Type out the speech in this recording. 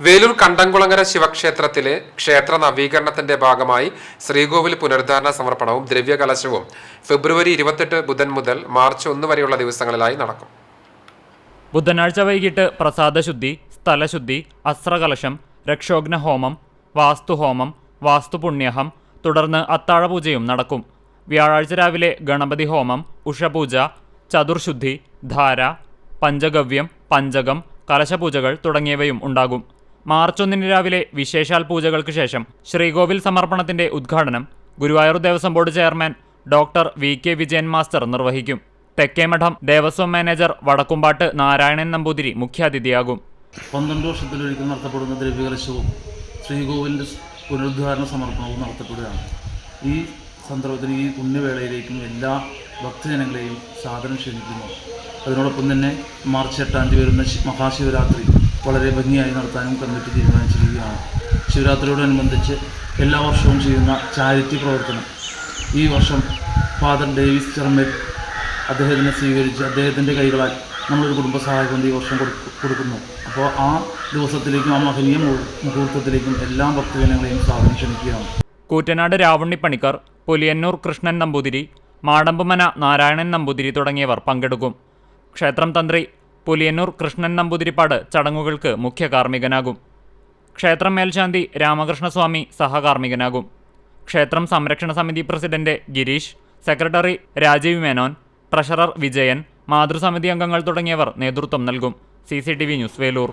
വേലൂർ കണ്ടംകുളങ്ങര ശിവക്ഷേത്രത്തിലെ ക്ഷേത്ര നവീകരണത്തിന്റെ ഭാഗമായി ശ്രീകോവിൽ പുനരുദ്ധാരണ സമർപ്പണവും ദ്രവ്യകലശവും ഫെബ്രുവരി ഇരുപത്തെട്ട് ബുധൻ മുതൽ മാർച്ച് ഒന്ന് വരെയുള്ള ദിവസങ്ങളിലായി നടക്കും. ബുധനാഴ്ച വൈകിട്ട് പ്രസാദശുദ്ധി സ്ഥലശുദ്ധി അസ്ത്രകലശം രക്ഷോഘ്ന ഹോമം വാസ്തുഹോമം വാസ്തുപുണ്യഹം തുടർന്ന് അത്താഴപൂജയും നടക്കും. വ്യാഴാഴ്ച രാവിലെ ഗണപതി ഹോമം ഉഷപൂജ ചതുർശുദ്ധി ധാര പഞ്ചഗവ്യം പഞ്ചകം കലശപൂജകൾ തുടങ്ങിയവയും ഉണ്ടാകും. മാർച്ച് ഒന്നിന് രാവിലെ വിശേഷാൽ പൂജകൾക്ക് ശേഷം ശ്രീകോവിൽ സമർപ്പണത്തിന്റെ ഉദ്ഘാടനം Guruvayur Devaswom board chairman doctor V K Vijayan master നിർവഹിക്കും. തെക്കേമഠം ദേവസ്വം മാനേജർ വടക്കുംപാട്ട് നാരായണൻ നമ്പൂതിരി മുഖ്യാതിഥിയാകും. പന്ത്രണ്ട് വർഷത്തിലൊരിക്കൽ നടത്തപ്പെടുന്ന ദ്രവ്യകലശവും ശ്രീകോവിലിന്റെ പുനരുദ്ധാരണ സമർപ്പണവും നടത്തപ്പെടുകയാണ്. ഈ സന്ദർഭത്തിൽ ഈ പുണ്യവേളയിലേക്കും എല്ലാ ഭക്തജനങ്ങളെയും സാധനം ക്ഷണിക്കുന്നു. അതിനോടൊപ്പം തന്നെ മാർച്ച് എട്ടാം തീയതി വരുന്ന മഹാശിവരാത്രി വളരെ ഭംഗിയായി നടത്താനും കമ്മിറ്റി തീരുമാനിച്ചിരിക്കുകയാണ്. ശിവരാത്രിയോടനുബന്ധിച്ച് എല്ലാ വർഷവും ചെയ്യുന്ന ചാരിറ്റി പ്രവർത്തനം. ഈ വർഷം ഫാദർ ഡേവിസ് ചെറമേൽ അദ്ദേഹത്തിനെ സ്വീകരിച്ച് അദ്ദേഹത്തിന്റെ കൈകളാൽ നമ്മളൊരു കുടുംബസഹായ ഫണ്ട് ഈ വർഷം കൊടുക്കുന്നു. അപ്പോൾ ആ ദിവസത്തിലേക്കും ആ മഹനീയ മുഹൂ- മുഹൂർത്തത്തിലേക്കും എല്ലാ ഭക്തജനങ്ങളെയും സ്വാഗതം ക്ഷണിക്കുകയാണ്. കൂറ്റനാട് രാവണ്ണിപ്പണിക്കർ പുലിയന്നൂർ കൃഷ്ണൻ നമ്പൂതിരി മാടമ്പുമന നാരായണൻ നമ്പൂതിരി തുടങ്ങിയവർ പങ്കെടുക്കും. ക്ഷേത്രം തന്ത്രി പുലിയന്നൂർ കൃഷ്ണൻ നമ്പൂതിരിപ്പാട് ചടങ്ങുകൾക്ക് മുഖ്യ കാർമ്മികനാകും ക്ഷേത്രം മേൽശാന്തി രാമകൃഷ്ണസ്വാമി സഹകാർമ്മികനാകും. ക്ഷേത്രം സംരക്ഷണ സമിതി president Gireesh secretary Rajeev Menon treasurer Vijayan മാതൃസമിതി അംഗങ്ങൾ തുടങ്ങിയവർ നേതൃത്വം നൽകും. C news Veloor.